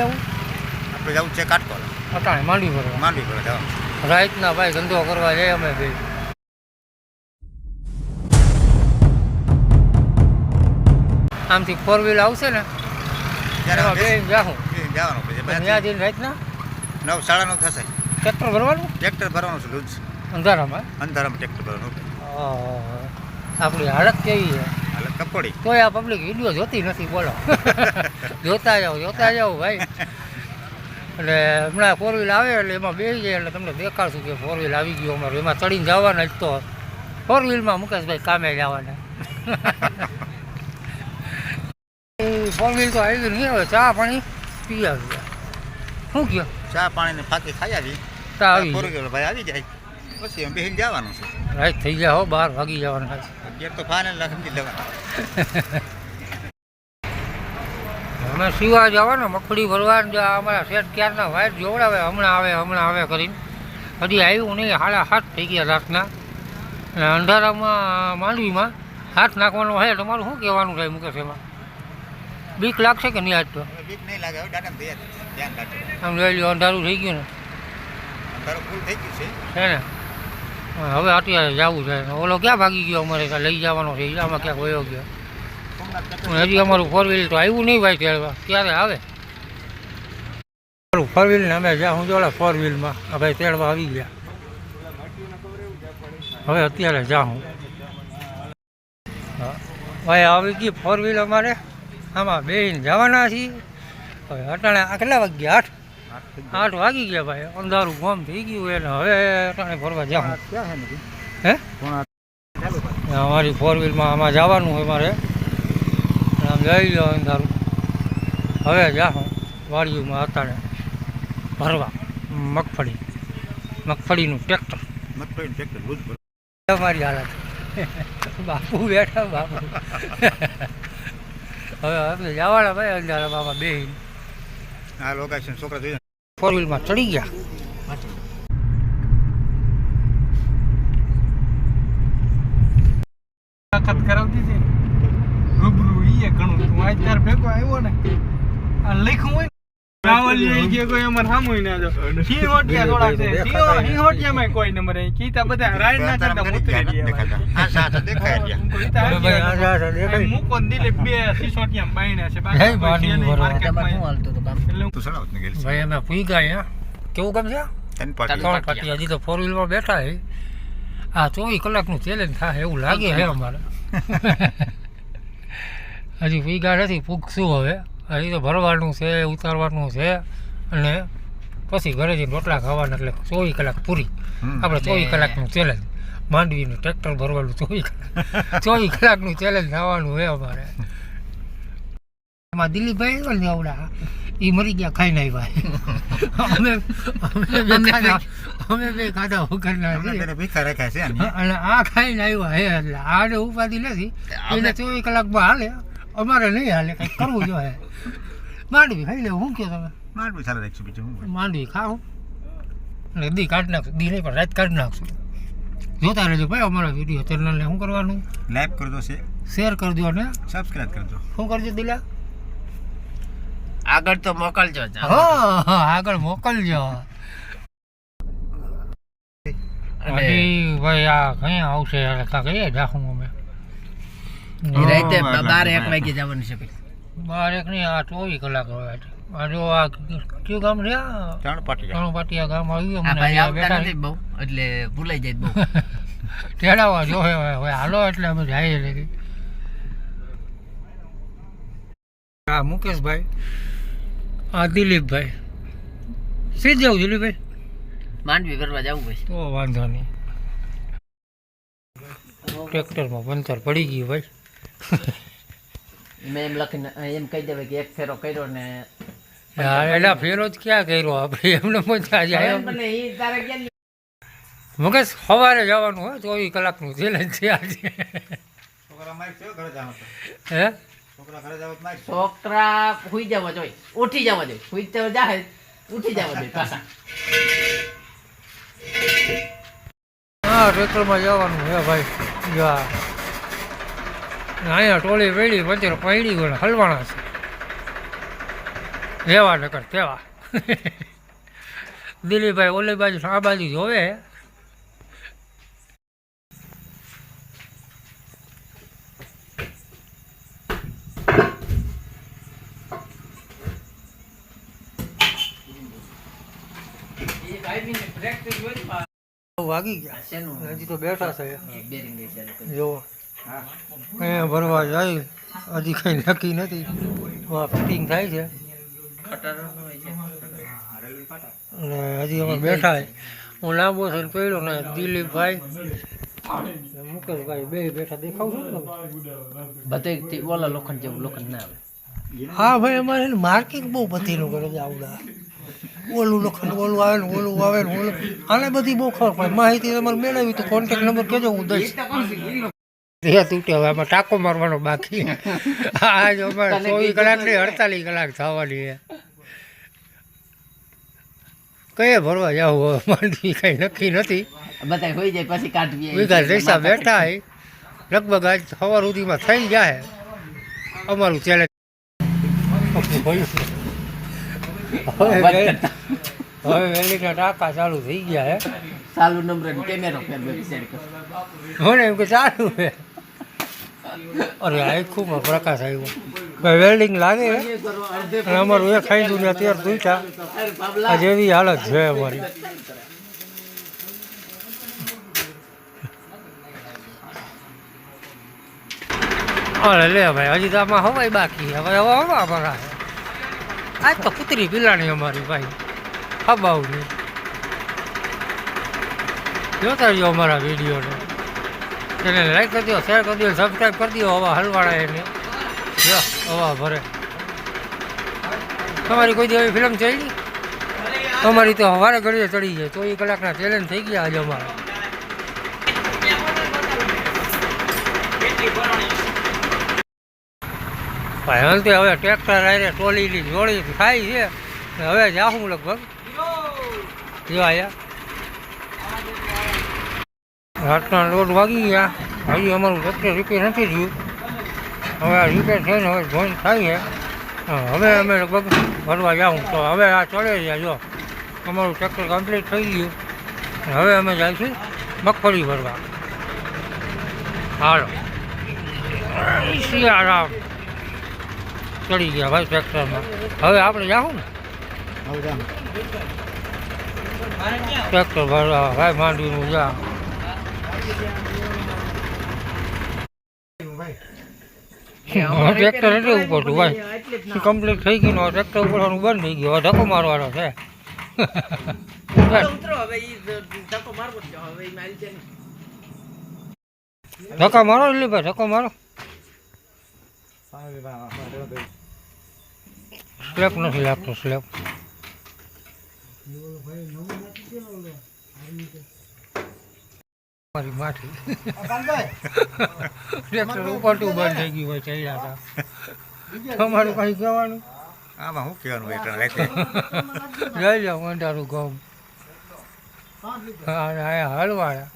જવું આપણે જવું છે કાટકોલા. અટાણે માંડવી ભરવા માંડવી ભરવા જવાનું રાતના ભાઈ ધંધો કરવા જઈએ અમે બે. આમથી ફોર વ્હીલ આવશે ને ત્યારે બે જાઉં જવાનું ત્યાં જઈને રાતના નવ સાડા નવ થશે. ટ્રેક્ટર ભરવાનું? ટ્રેક્ટર ભરવાનું છે લૂજ અંધારામાં? અંધારામાં ટ્રેક્ટર ભરવાનું. આપણી હાલત કેવી છે? હાલત કપોડી તોય આ પબ્લિક વીડિયો જોતી નથી બોલો. જોતા જાઓ જોતા જાઓ ભાઈ. એટલે હમણાં ફોર વ્હીલ આવે એટલે એમાં બેસી જાય એટલે તમને દેખાડશું કે ફોર વ્હીલ આવી ગયું અમારું. એમાં ચડીને જવાના જ તો. ફોર વ્હીલમાં મુકેશભાઈ કામે જવાના. ફોર વ્હીલ તો આવી નહીં હવે ચા પાણી પી આવી શું કહો? ચા પાણીને ફાકી ખાઈ આવી. ચા આવી ભાઈ આવી જાય. પછી એમ બેસીને જવાનું છે. રાત થઈ ગયા હો બહાર ભાગી જવાના છે. એક તો લેવાનું. અમે સીવા જવાના? મખડી ભરવાને અમારા શેઠ ક્યારના વાઇટ જોવડાવે? હમણાં આવે હમણાં આવે કરીને. હજી આવ્યું નહીં. સાડા હાથ થઈ ગયા રાતના. અને અંધારામાં માંડવીમાં હાથ નાખવાનો હોય તમારું શું કહેવાનું થાય મુકેશ એમાં? બીક લાગશે કે નહીં આજ તો? બીક નહીં લાગે. આમ લઈ લો અંધારું થઈ ગયું ને. અંધારું ફૂલ થઈ ગયું છે. ને? હવે અત્યારે જવું છે. ઓલો ક્યાં ભાગી ગયો અમારે? લઈ જવાનો છે. આમાં ક્યાંક વયો ગયો. હજી અમારું ફોર વ્હીલ તો આવ્યું નહીં ભાઈ તેડવા ક્યારે આવે? ફોર વ્હીલ ને અમે જ્યાં હું જોડે ફોર વ્હીલમાં ભાઈ તેડવા આવી ગયા. હવે અત્યારે જાઉં. હા. ભાઈ, આવી ગઈ ફોર વ્હીલ અમારે. આમાં બેન જવાના છીએ. હવે અટાણે કેટલા વાગ્યા? આઠ? આઠ વાગી ગયા ભાઈ. અંધારું ગોમ થઈ ગયું એટલે હવે અટાણે ફરવા જાઉં. હે? અમારી ફોર વ્હીલમાં આમાં જવાનું હોય મારે. આમ જઈ ગયો અંધારું. હવે જાઉં વાડીઓમાં અત્યારે ભરવા. મગફળી. મગફળીનું ટ્રેક્ટર મગફળીનું ટ્રેક્ટર અમારી હાલત. બાપુ બેઠા બાપુ. હવે આપણે જવાના ભાઈ અંધારા બાબા બે આ લોકેશન છોકરા જોઈ ફોર વ્હીલમાં ચડી ગયા. મુલાકાત કરાવતી હતી રૂબરૂ ઈએ ઘણું. તું આજ તાર ભેગો આવ્યો ને, આ લખ્યું હોય કોઈ અમાર સામુય ના જો. છે. સિંહો સિંહોટિયામાંય કોઈ નંબર અહીં કીતા બધા રાઈડ ના કરતા ઉતરી ગયા આ સાથે દેખાય દેખાય. મૂકો બે સિસોટિયા બાયણા છે. જય માંડવી બાકી ભરવા. માર્કેટમાં એટલે તું સડાવત ને ગયેલી ભાઈ અમે પૂઈ ગયા કેવું કામ છે? તન પાટી. હજી તો ફોર વ્હીલમાં બેઠા છે આ ચોવીસ કલાકનું ચેલેન્જ થાય એવું લાગે છે અમારે. હજી પીગા નથી પૂગશું હવે? હજી તો ભરવાનું છે ઉતારવાનું છે અને પછી ઘરે જઈને રોટલા ખાવાના એટલે ચોવીસ કલાક પૂરી. આપણે ચોવીસ કલાકનું ચેલેન્જ માંડવીનું ટ્રેક્ટર ભરવાનું ચોવીસ કલાક. ચોવીસ કલાકનું ચેલેન્જ આવવાનું હોય અમારે. એમાં દિલીપભાઈ આવ્યો ને આવડા એ મરી ગયા ખાઈને આવ્યા. અમે અમે બે ખાધા અમે બે ખાધા વગરના. ભીખા રાખ્યા છે અને આ ખાઈને આવ્યા હે એટલે આને ઉપાધિ નથી. એને ચોવીસ કલાકમાં હાલે. અમારે નહીં હાલે કંઈક કરવું જોઈએ માંડવી ખાઈ લે શું કહો તમે? માંડવી સારા રાખશું બીજું હું માંડવી ખાવું અને દી કાઢી નાખશું દી નહીં પણ રાત કાઢી નાખશું. જોતા રહેજો ભાઈ અમારા વીડિયો ચેનલને શું કરવાનું? લાઈક કરજો છે શેર કરજો અને સબસ્ક્રાઇબ કરજો શું કરજો દિલા? આગળ તો મોકલજો હો હા હા, આગળ મોકલજો. અને ભાઈ આ કઈ આવશે? કાં જાખું અમે ઈ રાતે હા, હા, બાર એક વાગે જવાનું છે. બાર એક નહીં આ ચોવીસ કલાક હોય છે. આ કયું ગામ છે? આ? ત્રણ પાટી ત્રણ પાટિયા ગામ આવ્યું આ મને ભાઈ અહીંયા આવતા બેઠા નથી બહુ એટલે ભૂલાઈ જાય બહુ. તેડાવા જો હવે હવે હાલો એટલે અમે જઈએ લગી આ મુકેશભાઈ. આ દિલીપભાઈ. સીધ જવું દિલીપભાઈ? માંડવી કરવા જવું ભાઈ તો વાંધો નહીં. ટ્રેક્ટરમાં પંચર પડી ગયું ભાઈ. મેં એમ લખીને એમ કહી દેવાય કે એક ફેરો કર્યો ને હા એલા ફેરો જ ક્યાં કર્યો? આપણે એમને મજા જાય મને ઈ તારે ક્યાં મુકેશ સવારે જવાનું હોય ચોવીસ કલાકનું ચેલેન્જ છે આજે. છે ઘરે હે? છોકરા સુઈ જવા જોઈએ ઉઠી જવા જોઈએ. સુઈ જવા જાય ઉઠી જવા જોઈએ પાછા. હા ટ્રેક્ટરમાં જવાનું હે ભાઈ. જા. અહીંયા ટોલી વેડી પંચર પૈડી ગયો હલવાણા છે. રેવા નકર તેવા દિલીપભાઈ ઓલી બાજુ આ બાજુ જોવે. વાગી ગયા. હજી તો બેઠા છે. બેરિંગ નહીં ચાલે કોઈ. જો. અહીંયા ભરવા જાય હજી કંઈ નક્કી નથી. ફિટિંગ થાય છે. ને હજી અમે બેઠા હું લાંબો છે ને પડ્યો ને દિલીપભાઈ મુકેશભાઈ બે બેઠા દેખાવ છું બધે ઓલા લોખંડ જેવું લોખંડ ના આવે. હા ભાઈ અમારે માર્કેટ બહુ બધીનું કરે છે આવડા. ઓલું લખન ઓલું આવે ને ઓલું આવે ને ઓલું. આને બધી બહુ ખબર પડે. માહિતી તમારે મેળવી તો કોન્ટેક્ટ નંબર કહેજો હું દઈશ. તે તૂટે હવે આમાં ટાંકો મારવાનો બાકી આજ અમારે ચોવીસ કલાક નહીં અડતાલીસ કલાક થવાની છે. કયે ભરવા જાવ માંડવી કઈ નક્કી નથી. બધા હોઈ જાય પછી કાઢવી વિકાસ રૈસા બેઠા હે લગભગ આજ સવાર સુધીમાં થઈ જાય અમારું ચેલેન્જ હવે વેલીના ટાંકા ચાલુ થઈ ગયા હે નંબર કેમેરો મને એમ કે ચાલુ છે આ ખૂબ પ્રકાશ આવ્યો. ભાઈ વેલ્ડિંગ લાગે? અને અમારું એ ખાઈ દઉં ને અત્યારે દુઈટા આ જેવી હાલત છે અમારી. અરે, લે ભાઈ, હજી તો આમાં હવાય બાકી. હવે હવે હવા અમારા આજ તો કૂતરી પીલાણી અમારી ભાઈ. હબાવની જોતા રહ્યો અમારા વિડીયોને. તેને લાઈક કરી દો શેર કરી દો સબસ્ક્રાઈબ કરી દો હવા હલવાડા એને. જો હવા ભરે. તમારી કોઈ એવી ફિલ્મ ચડી? તમારી તો હવારે ઘડીએ ચડી જાય, ચોવીસ કલાકના ચેલેન્જ થઈ ગયા આજે અમારા. ભાઈ તો હવે ટ્રેક્ટર આવીને ટોલીની જોડી થાય છે. હવે જાઉં લગભગ. જો આયા. રાતના દોઢ વાગી ગયા. હજી અમારું ટ્રેક્ટર રિપેર નથી થયું. હવે આ રિપેર થઈને હવે જોઈન થાય છે. હવે અમે લગભગ ભરવા જાઉં. તો હવે આ ચડે છે જો. અમારું ટ્રેક્ટર કમ્પ્લીટ થઈ ગયું. હવે અમે જઈશું મગફળી ભરવા. હાલો. શિયાળા ચડી ગયા ભાઈ ટ્રેક્ટરમાં હવે આપણે જાઉં ને? ટ્રેક્ટર ભરવા ભાઈ માંડવીનું જા ટ્રેક્ટર એટલે ઉપર હતું ભાઈ કમ્પ્લીટ થઈ ગયું? ને ટ્રેક્ટર ઉપરવાનું બંધ થઈ ગયું. ધક્કો મારવાનો છે. ઉતરો. હવે ઈ ધક્કો મારવો જ છે. હવે ઈ મારી એટલે ભાઈ ધક્કો મારો. સ્લેપ નથી લાગતો સ્લેપ મારી માઠી. ટ્રેક્ટર ઉપરતું બંધ થઈ ગયું હોય ચડ્યા હતા. તમારું કઈ કહેવાનું? આમાં શું કહેવાનું એટલે રાખે લઈ જાઓ અંધારું ઘઉં. હા અને અહીંયા હલવાડા.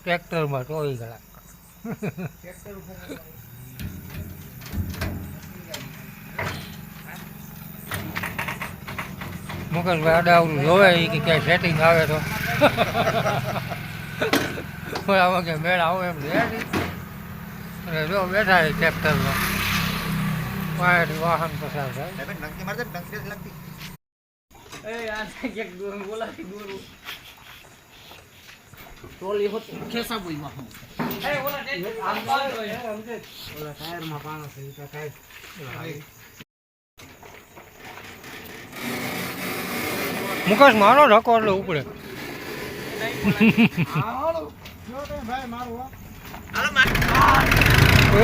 ટ્રેક્ટરમાં ચોવીસ કલાક મુકેશભાઈ અડાવડું જોવે ઈ કે ક્યાંય સેટિંગ આવે તો. આમાં કે મેળ આવે એમ લે જો બેઠા છે ટ્રેક્ટરમાં પાસેથી વાહન પસાર થાય. મુકેશ મારો ઢકો એટલે ઉપડે.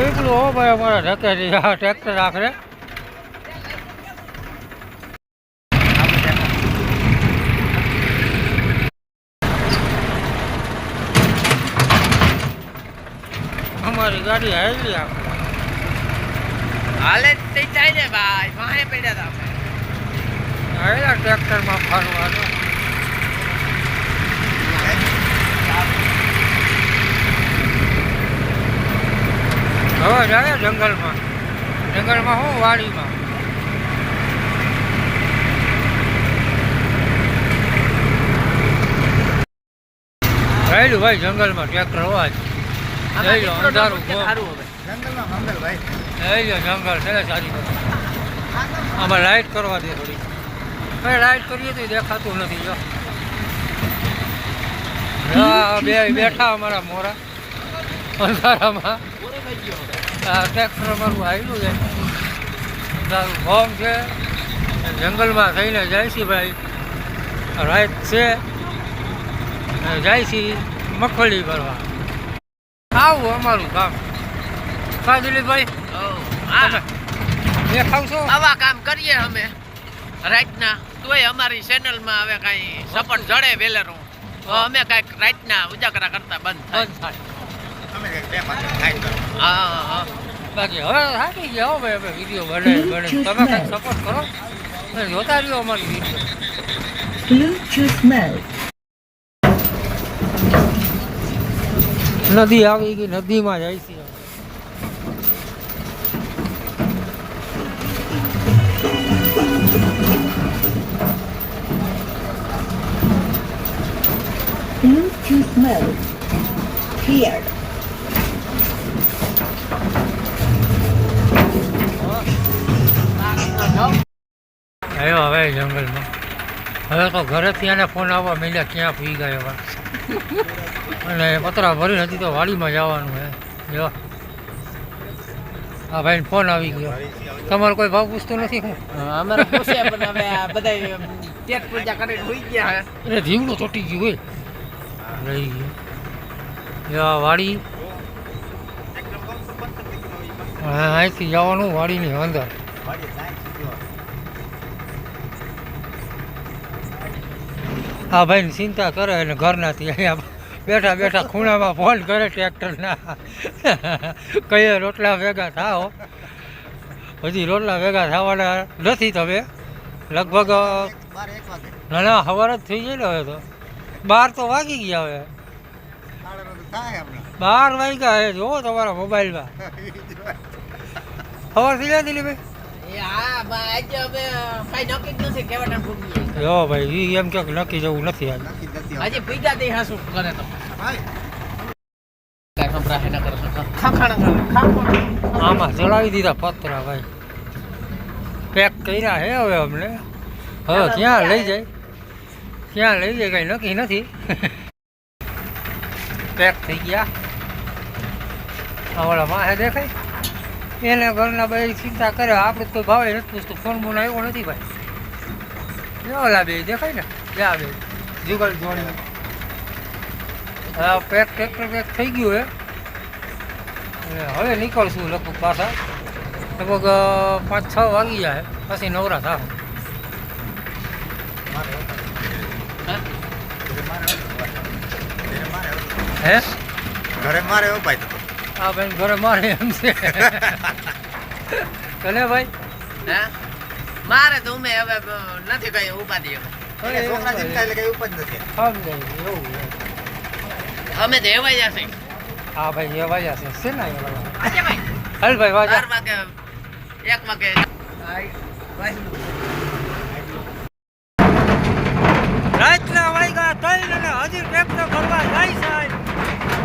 એકલું હો ભાઈ અમારે ધક્કે આ ટ્રેક્ટર આખરે. અમારી ગાડી હાલી આપણે હાલે તે જાય ને ભાઈ. વાહે પડ્યા હતા હાલ્યા ટ્રેક્ટરમાં ફરવાનું. અવાજ આવે જંગલમાં. જંગલમાં શું વાડીમાં. રહેલું ભાઈ જંગલમાં ટ્રેક્ટર અવાજ અંધારું જંગલ છે સારી આમાં લાઈટ કરવા દે થોડી. ભાઈ લાઇટ કરીએ તો દેખાતું નથી જો. બે બેઠા અમારા મોરા. અંધારામાં. આ ટ્રેક્ટર અમારું આવેલું છે. સારું ફોર્મ છે. જંગલમાં થઈને જાય છે ભાઈ. રાત છે. જાય છે મગફળી ભરવા. આવું અમારું કામ કા દિલીપભાઈ એ ખાવ છો? આવા કામ કરીએ અમે. રાતના. તોય અમારી ચેનલમાં હવે કાંઈ સપોર્ટ જડે વેલેરું. તો અમે કાંઈક રાતના ઉજાગરા કરતા બંધ થાય. હા હા હા. બાકી હવે થાકી ગયા હો ભાઈ અમે વીડિયો બને બને. તમે કંઈક સપોર્ટ કરો. જોતા રહ્યો અમારી વીડિયો Bluetooth mode. નદી આવી ગઈ નદીમાં જાય છે. Bluetooth mode. Paired. આવ્યો હવે જંગલમાં. હવે તો ઘરેથી એને ફોન આવવા મળ્યા ક્યાં પી ગયા એવા અને પતરા ભરી નથી તો વાડીમાં જવાનું હે જો. હા ભાઈ ફોન આવી ગયો. તમારો કોઈ ભાવ પૂછતું નથી અમારે પૂછે પણ હવે બધા પેટ પૂજા કરીને હોઈ ગયા હે. જીવડું ચોટી ગયું હોય. રહી ગયું. એવા વાડી. હા અહીંથી જવાનું વાડીની અંદર. આ ભાઈની ચિંતા કરે અને ઘરનાથી અહીંયા બેઠા બેઠા ખૂણામાં ફોન કરે ટ્રેક્ટરના. કહીએ રોટલા ભેગા થાઓ. હજી રોટલા ભેગા થવાના નથી તમે લગભગ ના ના સવાર જ થઈ જાય ને હવે તો. બાર તો વાગી ગયા હવે. બાર વાગ્યા જોવો તમારા મોબાઈલમાં. ખબર થઈ જાય દિલીપભાઈ. એ હા બા આજે હવે કાંઈ નક્કી જ ભાઈ એમ કે નક્કી જવું નથી આજે હાસુ કરે તો? ખાખાણ આમાં ચડાવી દીધા પતરા ભાઈ. પેક કર્યા હે હવે અમને. હવે ક્યાં લઈ જાય? ક્યાં લઈ જાય? કઈ નક્કી નથી. પેક થઈ ગયા. ઓલા માહે દેખાય? એને ઘરના બે ચિંતા કરે, આપણે તો ભાવે નથી પૂછતું ફોન બોન આવ્યો નથી ભાઈ. જો ઓલા બે દેખાય ને? જ્યાં બે જુગલ જોડી. હા પેક ટ્રેક્ટર પેક થઈ ગયું હે. હવે નીકળશું લગભગ પાછા. લગભગ પાંચ, છ વાગી જાય પછી નવરા થાય હે? ઘરે મારે ભાઈ. તો આ ભાઈ ઘરે મારે એમ છે. તને ભાઈ? હે? મારે તો ઉમે હવે નથી કઈ ઉપાધિ હવે. છોકરા ચિંતા એટલે કઈ ઉપજ નથી. સમજાય એવું અમે તો એવાય જશે હા ભાઈ એ વાજા છે ને એ વાજા આજે ભાઈ. હાલ ભાઈ વાજા. બાર વાગે એક રાતના વાગ્યા ત્રણ અને હજી ટ્રેક્ટર ભરવા જાય છે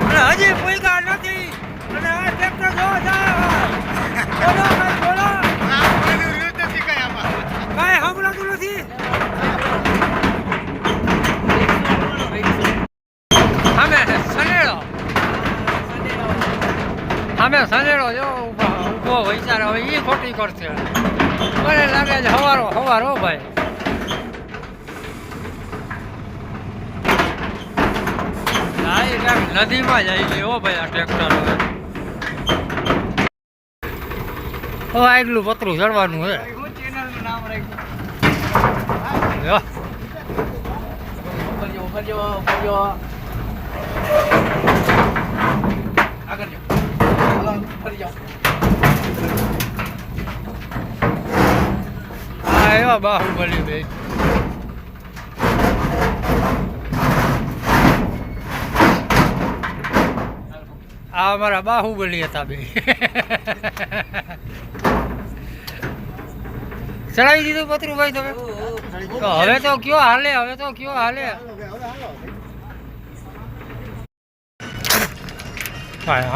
અને હજી પૂગ્યા નથી. અમે સનેડો. જો ઊભો વિચાર, હવે એ ખોટી કરશે. મને લાગે છે હવારો હવારો ભાઈ. નદીમાં જાય ઓ ભાઈ આ ટ્રેક્ટર હવે આગલું પતરું ચડવાનું છે. એવા બાહુબલી ભાઈ જો ઉભરજો ઉભરજો ઉભરજો આગળ જો હાલો ફરી જાઓ આ એવા બાહુબલી બે આ અમારા બાહુબલી હતા બે. ચડાવી દીધું પતરુભાઈ તમે? હવે તો કયો હાલે, હવે તો કયો હાલે?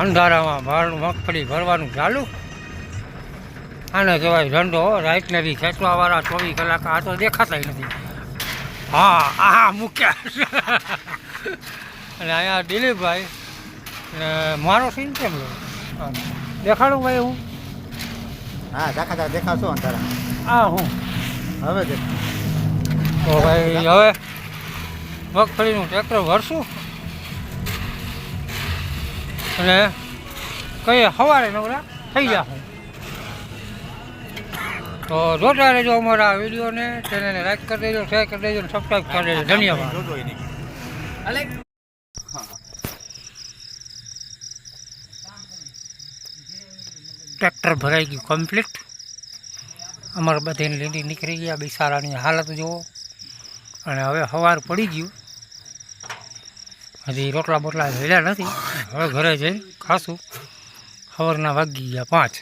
અંધારામાં ભરનું મગફળી ભરવાનું ચાલુ. આને કહેવાય ધંધો રાઈટને બી ખેંચવાવાળા ચોવીસ કલાક, આ તો દેખાતા નથી. હા આ મૂક્યા. અને અહીંયા દિલીપભાઈ મારો સીન કેમ લો? દેખાડું ભાઈ હું. હા દેખાતા દેખાશો અંધારા આ હું. હવે દેખ. તો ભાઈ હવે મગફળીનું ટ્રેક્ટર ભરશું. અને કઈ સવારે નવરા? થઈ જશે તો જોતા રહેજો અમારા વિડીયોને. ચેનલને લાઈક કરી દેજો શેર કરી દેજો સબસ્ક્રાઈબ કરી દેજો. ધન્યવાદ જોજો એ નહીં અલે ટ્રેક્ટર ભરાઈ ગયું કમ્પ્લીટ અમારે બધાને લીંડી નીકળી ગયા બિસારાની હાલત જુઓ. અને હવે સવાર પડી ગયું. હજી રોટલા બોટલા ભેળ્યા નથી. હવે ઘરે જઈને ખાશું. સવારના વાગી ગયા પાંચ.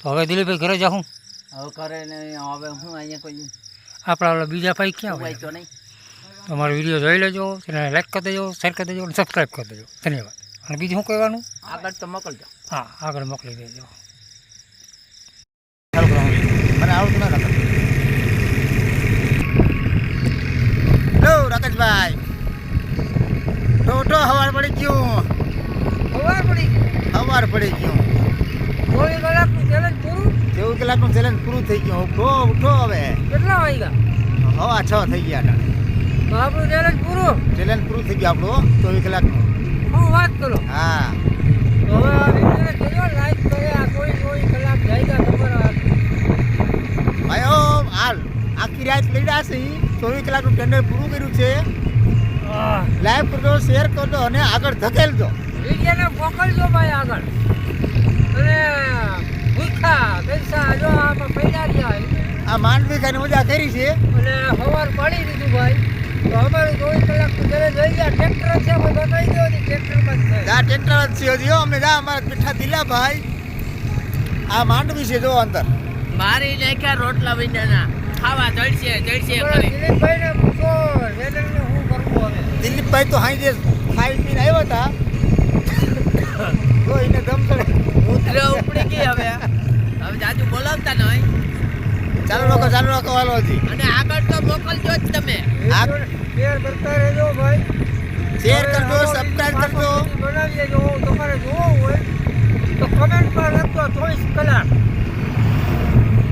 તો હવે દિલીપભાઈ ઘરે જાઉં. હવે ઘરે હવે હું અહીંયા કોઈ આપણા ઓલા બીજા ભાઈ ક્યાં હોય? વાંચ્યો નહીં. તમારો વીડિયો જોઈ લેજો તેને લાઈક કરી દેજો શેર કરી દેજો અને સબસ્ક્રાઈબ કરી દેજો. ધન્યવાદ. અને બીજું શું કહેવાનું? આગળ તો મોકલજો. હા આગળ મોકલી દેજો. મને આવડતું ના કાકા લો રાકેશભાઈ. ટોટો હવાર પડી ગયું. સવાર પડી હવાર પડી ગયું. ચોવીસ કલાકનું ચેલેન્જ પૂરું? ચોવીસ કલાકનું ચેલેન્જ પૂરું થઈ ગયું. ઉઠો ઉઠો હવે. કેટલા વાગ્યા? હવા છ થઈ ગયા તો આપણું ચેલેન્જ પૂરું? ચેલેન્જ પૂરું થઈ ગયું આપણું ચોવીસ કલાકનું. હું વાત કરો? હા. તો હવે આ લાઈક કરે? આ કોઈ કોઈ કલાક જાયગા તમારા ભાઈઓ હાલ. આખી રાત લઈ છે ચોવીસ કલાકનું ટેન્ડર પૂરું કર્યું છે. લાઈવ કરજો શેર કરજો અને આગળ ધકેલજો વિડીયોને મોકલજો ભાઈ આગળ. અને ભૂખા પૈસા જો આમાં પૈસા ગયા આ માંડવી ખાઈને મજા કરી છે. અને હવાર પાડી દીધું ભાઈ. તો અમારે ચોવીસ ચેલેન્જ જોઈ ગયા. ટ્રેક્ટર છે અમે બતાવી દો ટ્રેક્ટરમાં જ થાય આ જ છે હજી હો, અમને જા અમારા પીઠા દિલા ભાઈ આ માંડવી છે જો અંદર. મારી નાખ્યા રોટલા વિનાના. ખાવા જળશે જળશે અમારા કરી દિલીપભાઈને પૂછો શું કરવું હવે? દિલીપભાઈ તો હાઈ જે ખાઈ પીને આવ્યા હતા. તો એને દમ ચડે ઉતરે ઉપડી ગઈ હવે. હવે જાજુ બોલાવતા નહીં ચાલો લોકો ચાલો લોકો હાલો હજી. અને આગળ તો મોકલજો જ તમે. આ શેર કરતા રહેજો ભાઈ. શેર કરજો સબસ્ક્રાઇબ કરજો. બનાવી દેજો તમારે જોવું હોય તો કમેન્ટમાં લખજો ચોવીસ કલાક.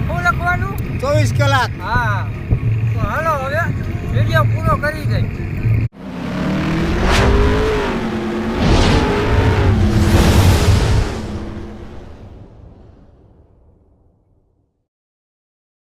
શું લખવાનું? ચોવીસ કલાક. હા. તો હાલો હવે વીડિયો પૂરો કરી દઈ.